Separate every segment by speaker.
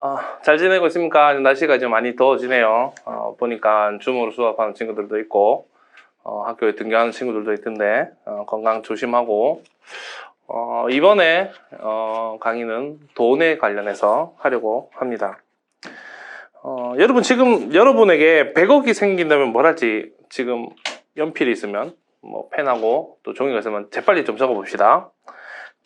Speaker 1: 아, 잘 지내고 있습니까? 날씨가 이제 많이 더워지네요. 어, 보니까 줌으로 수업하는 친구들도 있고, 어, 학교에 등교하는 친구들도 있던데, 어, 건강 조심하고, 어, 이번에, 어, 강의는 돈에 관련해서 하려고 합니다. 어, 여러분 지금 여러분에게 100억이 생긴다면 뭘 할지 지금 연필이 있으면, 뭐, 펜하고 또 종이가 있으면 재빨리 좀 적어 봅시다.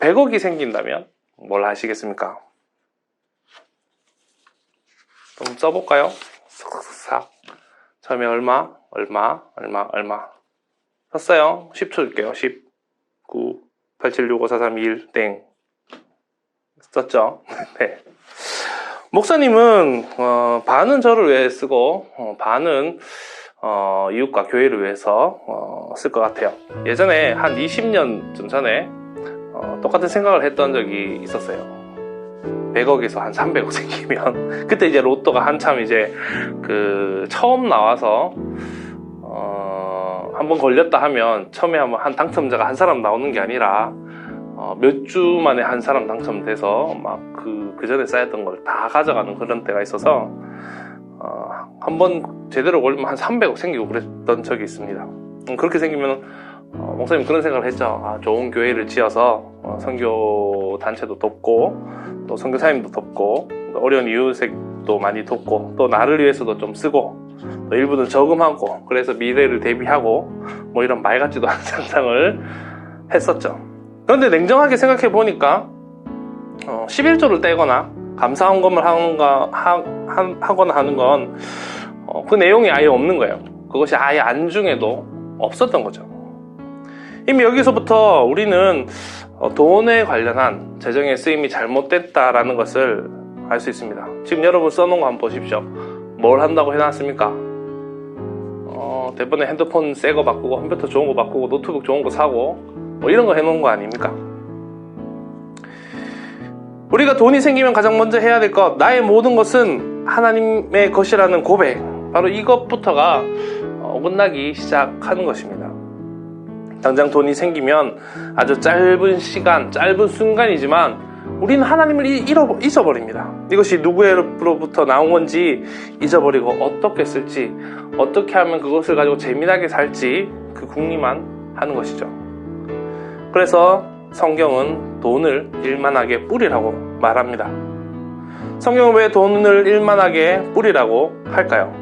Speaker 1: 100억이 생긴다면 뭘 하시겠습니까? 좀 써볼까요? 싹. 처음에 얼마, 얼마, 얼마, 얼마. 썼어요. 10초 줄게요. 10, 9, 8, 7, 6, 5, 4, 3, 2, 1, 땡. 썼죠? 네. 목사님은, 어, 반은 저를 위해 쓰고, 어, 반은, 어, 이웃과 교회를 위해서, 어, 쓸 것 같아요. 예전에 한 20년쯤 전에, 어, 똑같은 생각을 했던 적이 있었어요. 100억에서 한 300억 생기면 그때 이제 로또가 한참 이제 그 처음 나와서 어 한번 걸렸다 하면 처음에 한번 한 당첨자가 한 사람 나오는 게 아니라 어 몇주 만에 한 사람 당첨돼서 막 그 그 전에 쌓였던 걸 다 가져가는 그런 때가 있어서 어 한번 제대로 걸리면 한 300억 생기고 그랬던 적이 있습니다. 음, 그렇게 생기면 어, 목사님 그런 생각을 했죠. 아, 좋은 교회를 지어서 어, 선교 단체도 돕고 또 선교사님도 돕고 또 어려운 이웃도 많이 돕고 또 나를 위해서도 좀 쓰고 또 일부는 저금하고 그래서 미래를 대비하고 뭐 이런 말 같지도 않은 상상을 했었죠. 그런데 냉정하게 생각해 보니까 어, 11조를 떼거나 감사 헌금을 하는가, 하, 하- 하거나 하는 건 어, 그 내용이 아예 없는 거예요. 그것이 아예 안중에도 없었던 거죠. 이미 여기서부터 우리는 어, 돈에 관련한 재정의 쓰임이 잘못됐다라는 것을 알 수 있습니다. 지금 여러분 써놓은 거 한번 보십시오. 뭘 한다고 해놨습니까? 어, 대번에 핸드폰 새 거 바꾸고 컴퓨터 좋은 거 바꾸고 노트북 좋은 거 사고 뭐 이런 거 해놓은 거 아닙니까? 우리가 돈이 생기면 가장 먼저 해야 될 것, 나의 모든 것은 하나님의 것이라는 고백, 바로 이것부터가 어, 어긋나기 시작하는 것입니다. 당장 돈이 생기면 아주 짧은 시간, 짧은 순간이지만 우리는 하나님을 이- 잃어, 잊어버립니다. 이것이 누구로부터 나온 건지 잊어버리고 어떻게 쓸지, 어떻게 하면 그것을 가지고 재미나게 살지 그 궁리만 하는 것이죠. 그래서 성경은 돈을 일만하게 뿌리라고 말합니다. 성경은 왜 돈을 일만하게 뿌리라고 할까요?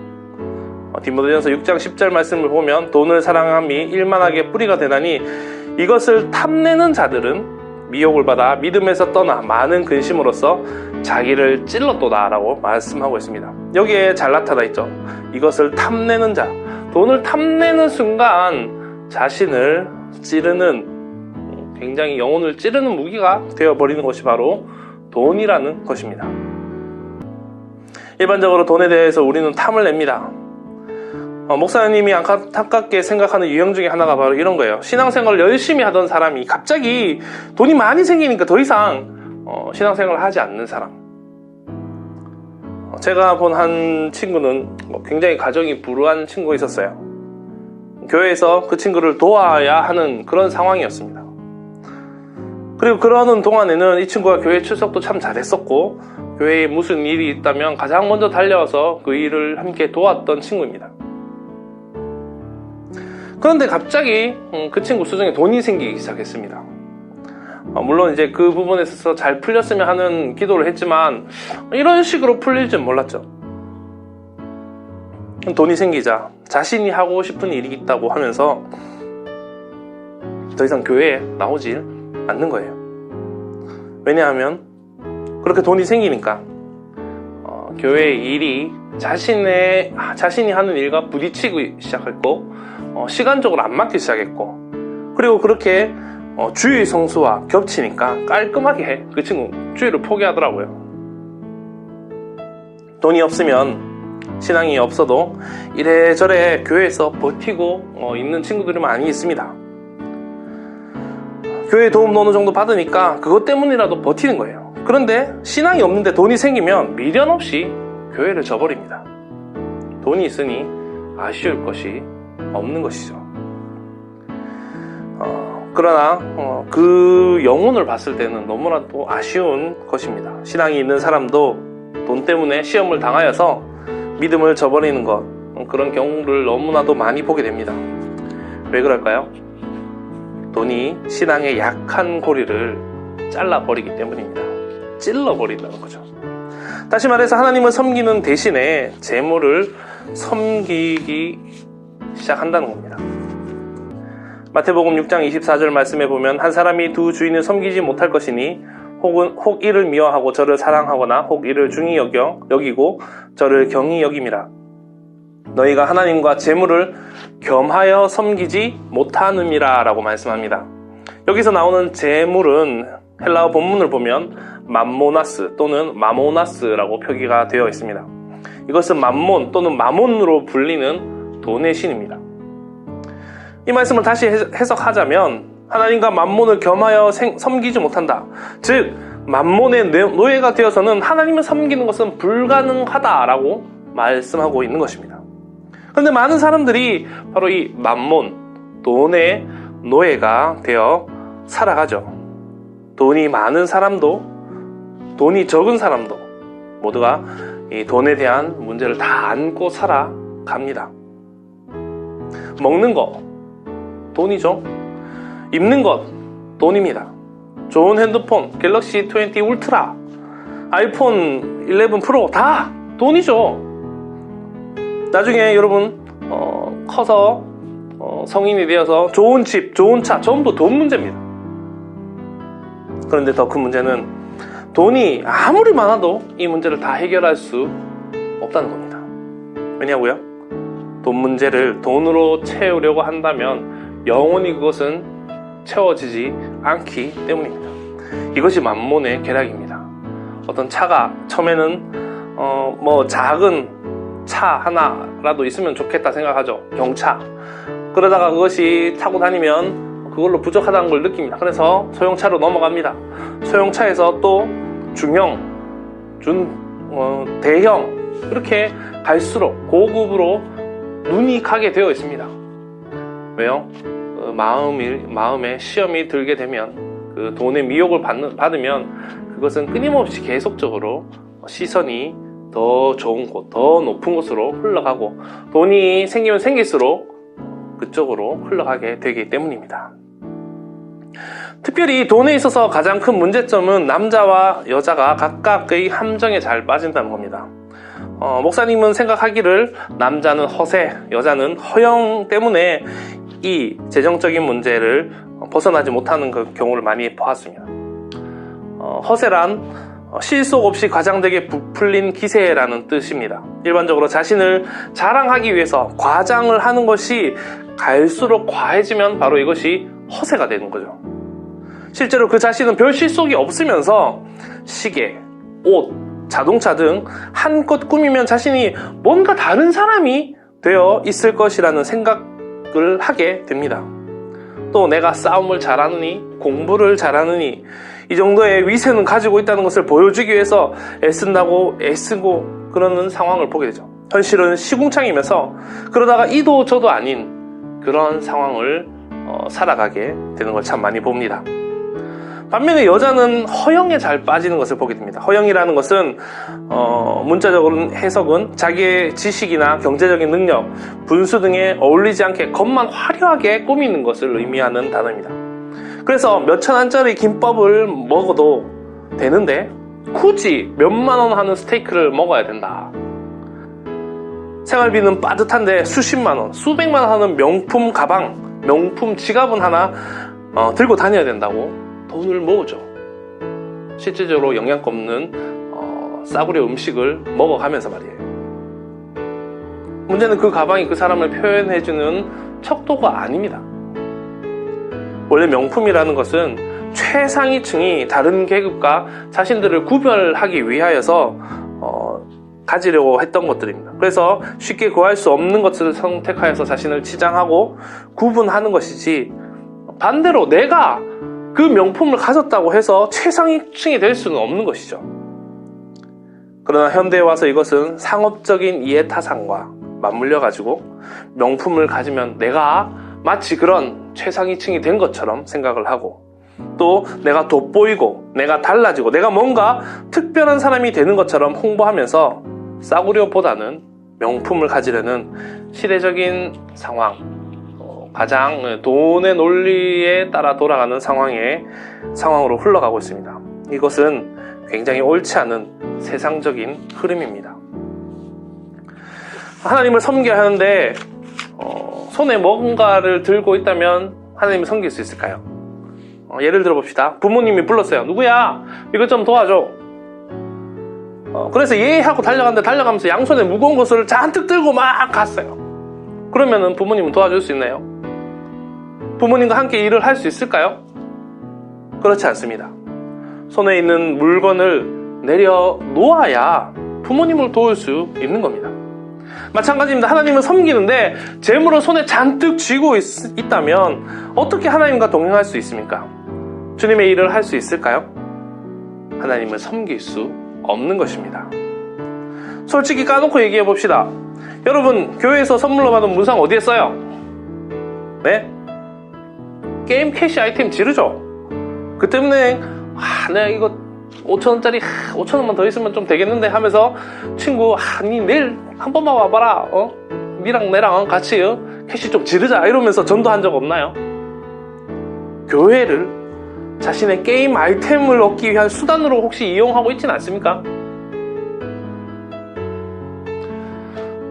Speaker 1: 어, 디모데전서 6장 10절 말씀을 보면 돈을 사랑함이 일만하게 뿌리가 되나니 이것을 탐내는 자들은 미혹을 받아 믿음에서 떠나 많은 근심으로써 자기를 찔렀도다라고 말씀하고 있습니다. 여기에 잘 나타나 있죠. 이것을 탐내는 자, 돈을 탐내는 순간 자신을 찌르는 굉장히 영혼을 찌르는 무기가 되어버리는 것이 바로 돈이라는 것입니다. 일반적으로 돈에 대해서 우리는 탐을 냅니다. 어, 목사님이 안타깝게 생각하는 유형 중에 하나가 바로 이런 거예요. 신앙생활을 열심히 하던 사람이 갑자기 돈이 많이 생기니까 더 이상 어, 신앙생활을 하지 않는 사람. 어, 제가 본 한 친구는 뭐 굉장히 가정이 불우한 친구가 있었어요. 교회에서 그 친구를 도와야 하는 그런 상황이었습니다. 그리고 그러는 동안에는 이 친구가 교회 출석도 참 잘했었고 교회에 무슨 일이 있다면 가장 먼저 달려와서 그 일을 함께 도왔던 친구입니다. 그런데 갑자기 음, 그 친구 수중에 돈이 생기기 시작했습니다. 어, 물론 이제 그 부분에 있어서 잘 풀렸으면 하는 기도를 했지만 이런 식으로 풀릴 줄 몰랐죠. 돈이 생기자 자신이 하고 싶은 일이 있다고 하면서 더 이상 교회에 나오질 않는 거예요. 왜냐하면 그렇게 돈이 생기니까 어, 교회의 일이 자신의 자신이 하는 일과 부딪히기 시작했고 어, 시간적으로 안 맞기 시작했고 그리고 그렇게 어, 주의 성수와 겹치니까 깔끔하게 그 친구 주의를 포기하더라고요. 돈이 없으면 신앙이 없어도 이래저래 교회에서 버티고 어, 있는 친구들이 많이 있습니다. 교회 도움 어느 정도 받으니까 그것 때문이라도 버티는 거예요. 그런데 신앙이 없는데 돈이 생기면 미련 없이 교회를 저버립니다. 돈이 있으니 아쉬울 것이 없는 것이죠. 어, 그러나 어, 그 영혼을 봤을 때는 너무나도 아쉬운 것입니다. 신앙이 있는 사람도 돈 때문에 시험을 당하여서 믿음을 저버리는 것 그런 경우를 너무나도 많이 보게 됩니다. 왜 그럴까요? 돈이 신앙의 약한 고리를 잘라버리기 때문입니다. 찔러버린다는 거죠. 다시 말해서 하나님을 섬기는 대신에 재물을 섬기기 시작한다는 겁니다. 마태복음 6장 24절 말씀에 보면 한 사람이 두 주인을 섬기지 못할 것이니 혹은 혹 이를 미워하고 저를 사랑하거나 혹 이를 중히 여겨 여기고 저를 경히 여김이라. 너희가 하나님과 재물을 겸하여 섬기지 못하느니라라고 말씀합니다. 여기서 나오는 재물은 헬라어 본문을 보면 맘모나스 또는 마모나스라고 표기가 되어 있습니다. 이것은 맘몬 또는 마몬으로 불리는 돈의 신입니다. 이 말씀을 다시 해석하자면 하나님과 맘몬을 겸하여 생- 섬기지 못한다. 즉 맘몬의 내- 노예가 되어서는 하나님을 섬기는 것은 불가능하다라고 말씀하고 있는 것입니다. 그런데 많은 사람들이 바로 이 맘몬, 돈의 노예가 되어 살아가죠. 돈이 많은 사람도, 돈이 적은 사람도 모두가 이 돈에 대한 문제를 다 안고 살아갑니다. 먹는 거, 돈이죠. 입는 것, 돈입니다. 좋은 핸드폰, 갤럭시 20 울트라, 아이폰 11 프로 다 돈이죠. 나중에 여러분 어, 커서 어, 성인이 되어서 좋은 집, 좋은 차 전부 돈 문제입니다. 그런데 더 큰 문제는 돈이 아무리 많아도 이 문제를 다 해결할 수 없다는 겁니다. 왜냐고요? 돈 문제를 돈으로 채우려고 한다면 영원히 그것은 채워지지 않기 때문입니다. 이것이 만몬의 계략입니다. 어떤 차가 처음에는 어, 뭐 작은 차 하나라도 있으면 좋겠다 생각하죠. 경차. 그러다가 그것이 타고 다니면 그걸로 부족하다는 걸 느낍니다. 그래서 소형차로 넘어갑니다. 소형차에서 또 중형, 준, 어, 대형 이렇게 갈수록 고급으로 눈이 가게 되어 있습니다. 왜요? 어, 마음이, 마음에 시험이 들게 되면 그 돈의 미혹을 받는, 받으면 그것은 끊임없이 계속적으로 시선이 더 좋은 곳, 더 높은 곳으로 흘러가고 돈이 생기면 생길수록 그쪽으로 흘러가게 되기 때문입니다. 특별히 돈에 있어서 가장 큰 문제점은 남자와 여자가 각각의 함정에 잘 빠진다는 겁니다. 어, 목사님은 생각하기를 남자는 허세, 여자는 허영 때문에 이 재정적인 문제를 벗어나지 못하는 그 경우를 많이 보았습니다. 어, 허세란 어, 실속 없이 과장되게 부풀린 기세라는 뜻입니다. 일반적으로 자신을 자랑하기 위해서 과장을 하는 것이 갈수록 과해지면 바로 이것이 허세가 되는 거죠. 실제로 그 자신은 별 실속이 없으면서 시계, 옷, 자동차 등 한껏 꾸미면 자신이 뭔가 다른 사람이 되어 있을 것이라는 생각을 하게 됩니다. 또 내가 싸움을 잘하느니 공부를 잘하느니 이 정도의 위세는 가지고 있다는 것을 보여주기 위해서 애쓴다고 애쓰고 그러는 상황을 보게 되죠. 현실은 시궁창이면서 그러다가 이도 저도 아닌 그런 상황을 어, 살아가게 되는 걸 참 많이 봅니다. 반면에 여자는 허영에 잘 빠지는 것을 보게 됩니다. 허영이라는 것은 어, 문자적으로 해석은 자기의 지식이나 경제적인 능력, 분수 등에 어울리지 않게 겉만 화려하게 꾸미는 것을 의미하는 단어입니다. 그래서 몇천 원짜리 김밥을 먹어도 되는데 굳이 몇만 원 하는 스테이크를 먹어야 된다. 생활비는 빠듯한데 수십만 원, 수백만 원 하는 명품 가방, 명품 지갑은 하나 어, 들고 다녀야 된다고 돈을 모으죠. 실질적으로 영양가 없는 어, 싸구려 음식을 먹어가면서 말이에요. 문제는 그 가방이 그 사람을 표현해주는 척도가 아닙니다. 원래 명품이라는 것은 최상위층이 다른 계급과 자신들을 구별하기 위하여서 어, 가지려고 했던 것들입니다. 그래서 쉽게 구할 수 없는 것을 선택하여서 자신을 치장하고 구분하는 것이지 반대로 내가 그 명품을 가졌다고 해서 최상위층이 될 수는 없는 것이죠. 그러나 현대에 와서 이것은 상업적인 이해타산과 맞물려 가지고 명품을 가지면 내가 마치 그런 최상위층이 된 것처럼 생각을 하고 또 내가 돋보이고 내가 달라지고 내가 뭔가 특별한 사람이 되는 것처럼 홍보하면서 싸구려보다는 명품을 가지려는 시대적인 상황, 어, 가장 돈의 논리에 따라 돌아가는 상황의 상황으로 흘러가고 있습니다. 이것은 굉장히 옳지 않은 세상적인 흐름입니다. 하나님을 섬겨야 하는데 어, 손에 뭔가를 들고 있다면 하나님을 섬길 수 있을까요? 어, 예를 들어 봅시다. 부모님이 불렀어요. 누구야? 이것 좀 도와줘. 어, 그래서 예 하고 달려갔는데 달려가면서 양손에 무거운 것을 잔뜩 들고 막 갔어요. 그러면은 부모님은 도와줄 수 있나요? 부모님과 함께 일을 할 수 있을까요? 그렇지 않습니다. 손에 있는 물건을 내려 놓아야 부모님을 도울 수 있는 겁니다. 마찬가지입니다. 하나님을 섬기는데 재물을 손에 잔뜩 쥐고 있, 있다면 어떻게 하나님과 동행할 수 있습니까? 주님의 일을 할 수 있을까요? 하나님을 섬길 수 없는 것입니다. 솔직히 까놓고 얘기해 봅시다. 여러분, 교회에서 선물로 받은 문상 어디에 써요? 네? 게임 캐시 아이템 지르죠? 그 때문에, 아, 내가 이거 5천원짜리, 5천원만 더 있으면 좀 되겠는데 하면서 친구, 아, 니 내일 한 번만 와봐라, 어? 니랑 내랑 같이, 어? 캐시 좀 지르자. 이러면서 전도한 적 없나요? 교회를 자신의 게임 아이템을 얻기 위한 수단으로 혹시 이용하고 있지는 않습니까?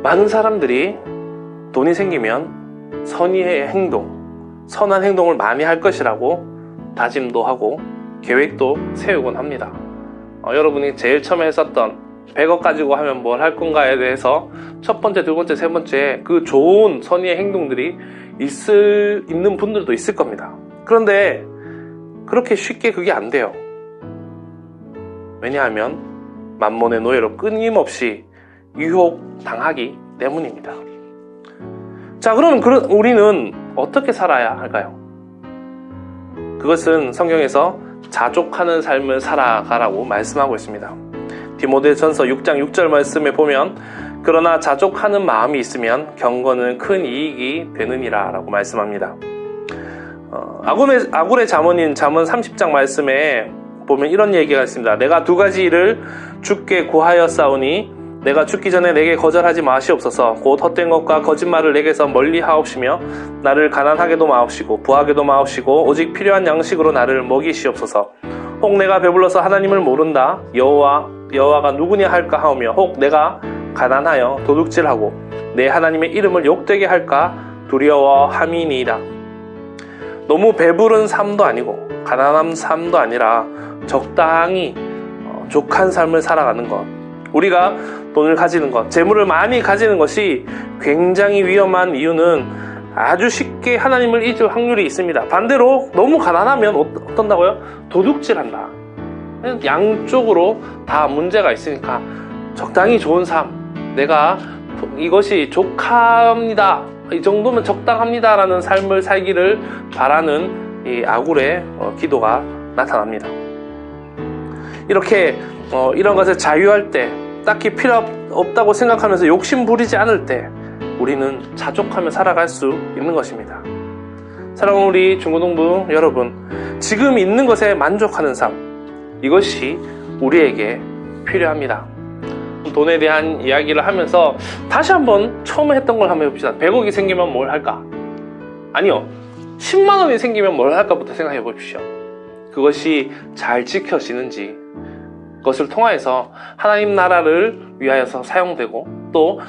Speaker 1: 많은 사람들이 돈이 생기면 선의의 행동, 선한 행동을 많이 할 것이라고 다짐도 하고 계획도 세우곤 합니다. 어, 여러분이 제일 처음에 했었던 100억 가지고 하면 뭘 할 건가에 대해서 첫 번째, 두 번째, 세 번째 그 좋은 선의의 행동들이 있을, 있는 분들도 있을 겁니다. 그런데 그렇게 쉽게 그게 안 돼요. 왜냐하면 만몬의 노예로 끊임없이 유혹 당하기 때문입니다. 자, 그럼 우리는 어떻게 살아야 할까요? 그것은 성경에서 자족하는 삶을 살아가라고 말씀하고 있습니다. 디모데전서 6장 6절 말씀에 보면 그러나 자족하는 마음이 있으면 경건은 큰 이익이 되느니라 라고 말씀합니다. 어, 아굴의, 아굴의 자문인 자문 30장 말씀에 보면 이런 얘기가 있습니다. 내가 두 가지 일을 죽게 구하여 싸우니 내가 죽기 전에 내게 거절하지 마시옵소서. 곧 헛된 것과 거짓말을 내게서 멀리 하옵시며 나를 가난하게도 마옵시고 부하게도 마옵시고 오직 필요한 양식으로 나를 먹이시옵소서. 혹 내가 배불러서 하나님을 모른다 여호와 여호와가 누구냐 할까 하오며 혹 내가 가난하여 도둑질하고 내 하나님의 이름을 욕되게 할까 두려워함이니이다. 너무 배부른 삶도 아니고 가난한 삶도 아니라 적당히 어, 족한 삶을 살아가는 것 우리가 돈을 가지는 것, 재물을 많이 가지는 것이 굉장히 위험한 이유는 아주 쉽게 하나님을 잊을 확률이 있습니다. 반대로 너무 가난하면 어- 어떤다고요? 도둑질한다. 양쪽으로 다 문제가 있으니까 적당히 좋은 삶, 내가 이것이 족합니다. 이 정도면 적당합니다라는 삶을 살기를 바라는 이 아굴의 어, 기도가 나타납니다. 이렇게 어, 이런 것을 자유할 때 딱히 필요 없다고 생각하면서 욕심 부리지 않을 때 우리는 자족하며 살아갈 수 있는 것입니다. 사랑하는 우리 중고등부 여러분, 지금 있는 것에 만족하는 삶, 이것이 우리에게 필요합니다. 돈에 대한 이야기를 하면서 다시 한번 처음에 했던 걸 한번 해봅시다. 100억이 생기면 뭘 할까? 아니요. 10만 원이 생기면 뭘 할까부터 생각해 보십시오. 그것이 잘 지켜지는지, 그것을 통하여서 하나님 나라를 위하여서 사용되고 또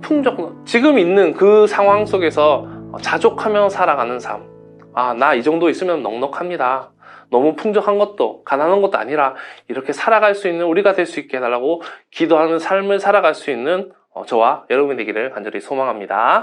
Speaker 1: 풍족, 지금 있는 그 상황 속에서 자족하며 살아가는 삶. 아, 나 이 정도 있으면 넉넉합니다. 너무 풍족한 것도 가난한 것도 아니라 이렇게 살아갈 수 있는 우리가 될 수 있게 해달라고 기도하는 삶을 살아갈 수 있는 어, 저와 여러분이 되기를 간절히 소망합니다.